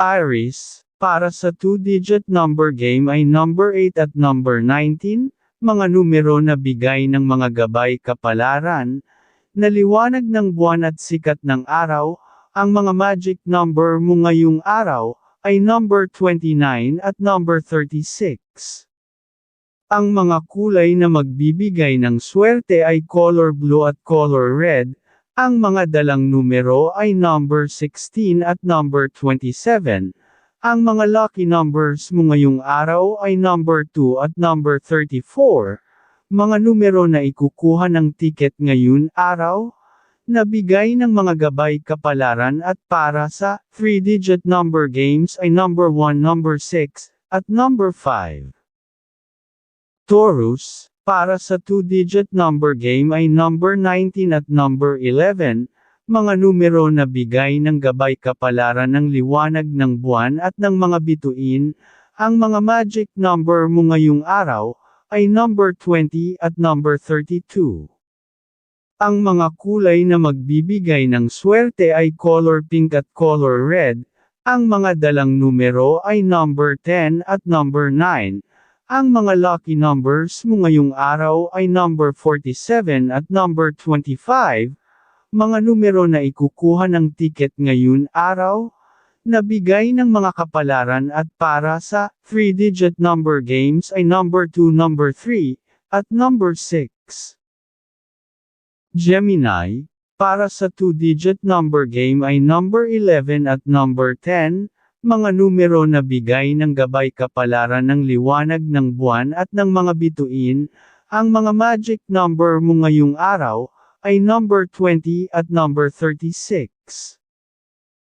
Iris, para sa 2-digit number game ay number 8 at number 19, mga numero na bigay ng mga gabay kapalaran, na liwanag ng buwan at sikat ng araw, ang mga magic number mo ngayong araw, ay number 29 at number 36. Ang mga kulay na magbibigay ng swerte ay color blue at color red, ang mga dalang numero ay number 16 at number 27. Ang mga lucky numbers mo ngayong araw ay number 2 at number 34. Mga numero na ikukuha ng ticket ngayon araw, nabigay ng mga gabay kapalaran at para sa 3-digit number games ay number 1, number 6, at number 5. Taurus, para sa 2-digit number game ay number 19 at number 11, mga numero na bigay ng gabay kapalaran ng liwanag ng buwan at ng mga bituin, ang mga magic number mo ngayong araw, ay number 20 at number 32. Ang mga kulay na magbibigay ng swerte ay color pink at color red, ang mga dalang numero ay number 10 at number 9. Ang mga lucky numbers mo ngayong araw ay number 47 at number 25, mga numero na ikukuha ng ticket ngayon araw, nabigay ng mga kapalaran at para sa 3-digit number games ay number 2, number 3, at number 6. Gemini, para sa 2-digit number game ay number 11 at number 10, mga numero na bigay ng gabay kapalaran ng liwanag ng buwan at ng mga bituin, ang mga magic number mo ngayong araw, ay number 20 at number 36.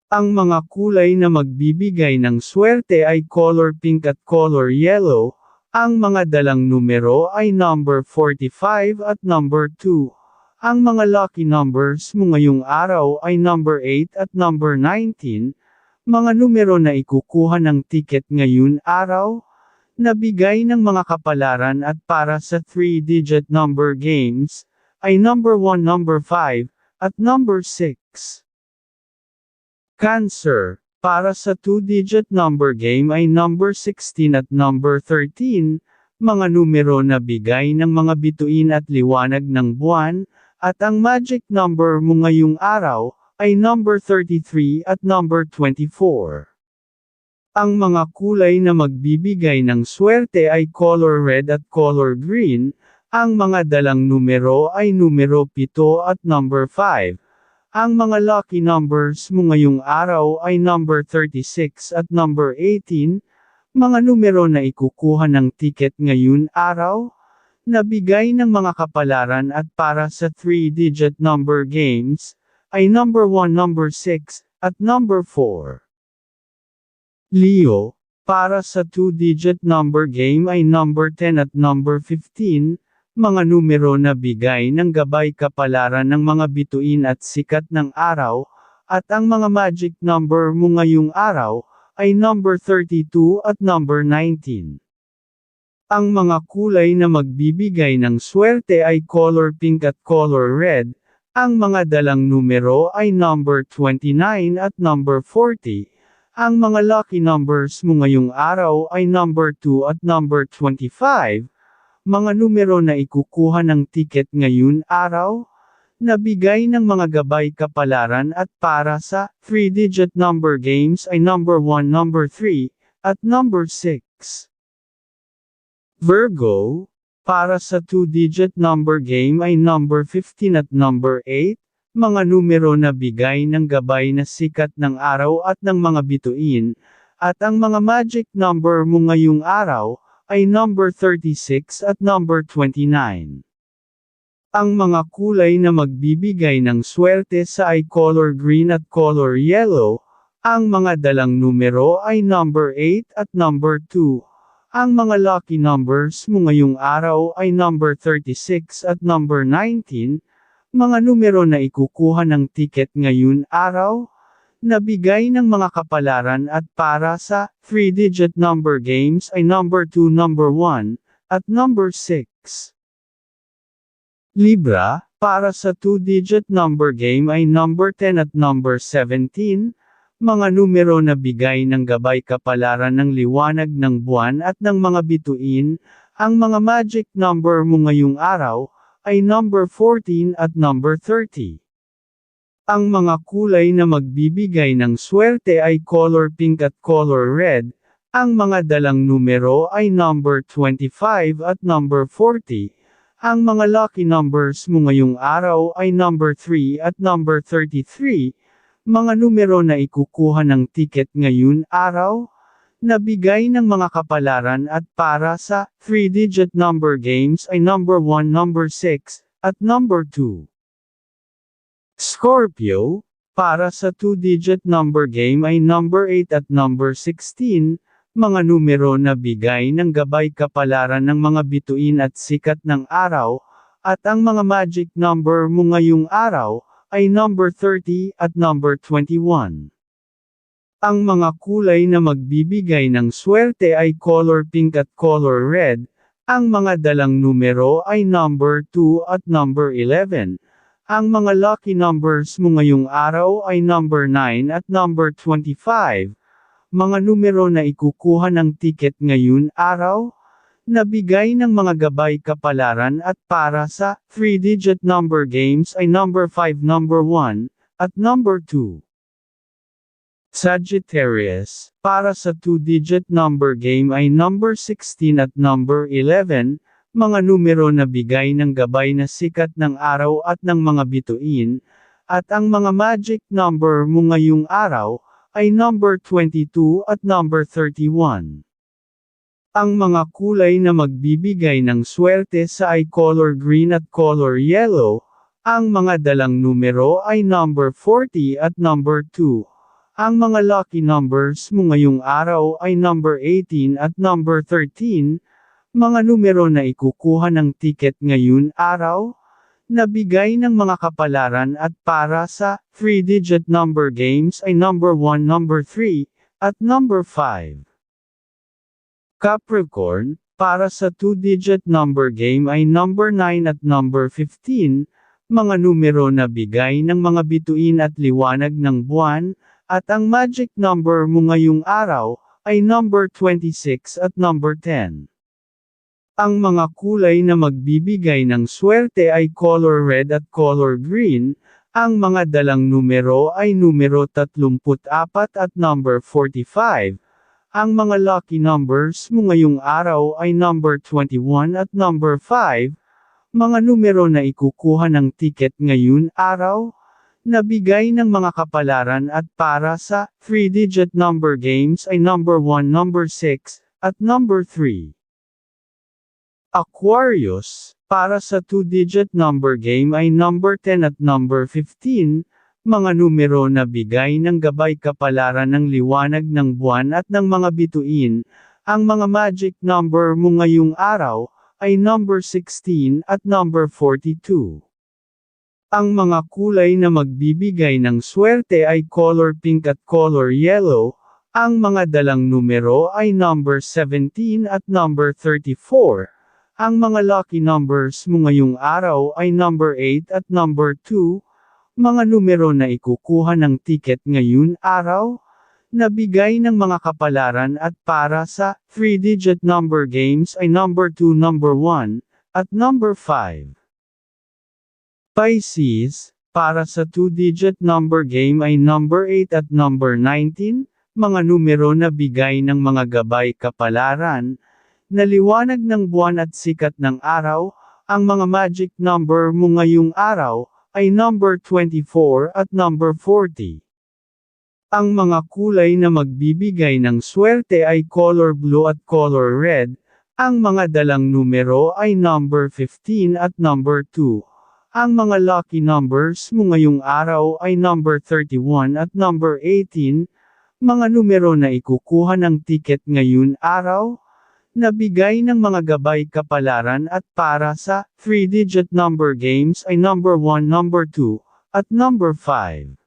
Ang mga kulay na magbibigay ng swerte ay color pink at color yellow, ang mga dalang numero ay number 45 at number 2. Ang mga lucky numbers mo ngayong araw ay number 8 at number 19, mga numero na ikukuha ng ticket ngayon araw, nabigay ng mga kapalaran at para sa 3-digit number games, ay number 1, number 5, at number 6. Cancer, para sa 2-digit number game ay number 16 at number 13, mga numero na bigay ng mga bituin at liwanag ng buwan, at ang magic number mo ngayong araw, ay number 33 at number 24. Ang mga kulay na magbibigay ng swerte ay color red at color green, ang mga dalang numero ay numero 7 at number 5. Ang mga lucky numbers mo ngayong araw ay number 36 at number 18, mga numero na ikukuha ng ticket ngayon araw, nabigay ng mga kapalaran at para sa 3-digit number games, ay number 1, number 6, at number 4. Leo, para sa 2-digit number game ay number 10 at number 15, mga numero na bigay ng gabay kapalaran ng mga bituin at sikat ng araw, at ang mga magic number mo ngayong araw, ay number 32 at number 19. Ang mga kulay na magbibigay ng swerte ay color pink at color red, ang mga dalang numero ay number 29 at number 40. Ang mga lucky numbers mo ngayong araw ay number 2 at number 25. Mga numero na ikukuha ng ticket ngayon araw, nabigay ng mga gabay kapalaran at para sa 3-digit number games ay number 1, number 3, at number 6. Virgo, para sa 2-digit number game ay number 15 at number 8, mga numero na bigay ng gabay na sikat ng araw at ng mga bituin, at ang mga magic number mo ngayong araw, ay number 36 at number 29. Ang mga kulay na magbibigay ng swerte sa ay color green at color yellow, ang mga dalang numero ay number 8 at number 2. Ang mga lucky numbers mo ngayong araw ay number 36 at number 19, mga numero na ikukuha ng ticket ngayon araw, nabigay ng mga kapalaran at para sa 3-digit number games ay number 2, number 1, at number 6. Libra, para sa 2-digit number game ay number 10 at number 17, Mga numero na bigay ng gabay kapalaran ng liwanag ng buwan at ng mga bituin, ang mga magic number mo ngayong araw, ay number 14 at number 30. Ang mga kulay na magbibigay ng swerte ay color pink at color red, ang mga dalang numero ay number 25 at number 40. Ang mga lucky numbers mo ngayong araw ay number 3 at number 33. Mga numero na ikukuha ng ticket ngayon araw, nabigay ng mga kapalaran at para sa 3-digit number games ay number 1, number 6, at number 2. Scorpio, para sa 2-digit number game ay number 8 at number 16, mga numero na bigay ng gabay kapalaran ng mga bituin at sikat ng araw, at ang mga magic number mo ngayong araw, ay number 30 at number 21. Ang mga kulay na magbibigay ng swerte ay color pink at color red, ang mga dalang numero ay number 2 at number 11. Ang mga lucky numbers mo ngayong araw ay number 9 at number 25. Mga numero na ikukuha ng ticket ngayon araw, nabigay ng mga gabay kapalaran at para sa 3-digit number games ay number 5, number 1, at number 2. Sagittarius, para sa 2-digit number game ay number 16 at number 11, mga numero na bigay ng gabay na sikat ng araw at ng mga bituin, at ang mga magic number mo ngayong araw, ay number 22 at number 31. Ang mga kulay na magbibigay ng swerte sa ay color green at color yellow, ang mga dalang numero ay number 40 at number 2. Ang mga lucky numbers mo ngayong araw ay number 18 at number 13, mga numero na ikukuha ng ticket ngayon araw, nabigay ng mga kapalaran at para sa 3-digit number games ay number 1, number 3, at number 5. Capricorn, para sa 2-digit number game ay number 9 at number 15, mga numero na bigay ng mga bituin at liwanag ng buwan, at ang magic number mo ngayong araw, ay number 26 at number 10. Ang mga kulay na magbibigay ng swerte ay color red at color green, ang mga dalang numero ay numero 34 at number 45, ang mga lucky numbers mo ngayong araw ay number 21 at number 5, mga numero na ikukuha ng ticket ngayon araw, nabigay ng mga kapalaran at para sa 3-digit number games ay number 1, number 6, at number 3. Aquarius, para sa 2-digit number game ay number 10 at number 15, mga numero na bigay ng gabay kapalaran ng liwanag ng buwan at ng mga bituin, ang mga magic number mo ngayong araw, ay number 16 at number 42. Ang mga kulay na magbibigay ng swerte ay color pink at color yellow, ang mga dalang numero ay number 17 at number 34. Ang mga lucky numbers mo ngayong araw ay number 8 at number 2, mga numero na ikukuha ng ticket ngayon araw, nabigay ng mga kapalaran at para sa 3-digit number games ay number 2, number 1, at number 5. Pisces, para sa 2-digit number game ay number 8 at number 19, mga numero na bigay ng mga gabay kapalaran, naliwanag ng buwan at sikat ng araw, ang mga magic number mo ngayong araw, ay number 24 at number 40. Ang mga kulay na magbibigay ng swerte ay color blue at color red, ang mga dalang numero ay number 15 at number 2. Ang mga lucky numbers mo ngayong araw ay number 31 at number 18, mga numero na ikukuha ng ticket ngayon araw, Nabigay ng mga gabay kapalaran at para sa 3-digit number games ay number 1, number 2, at number 5.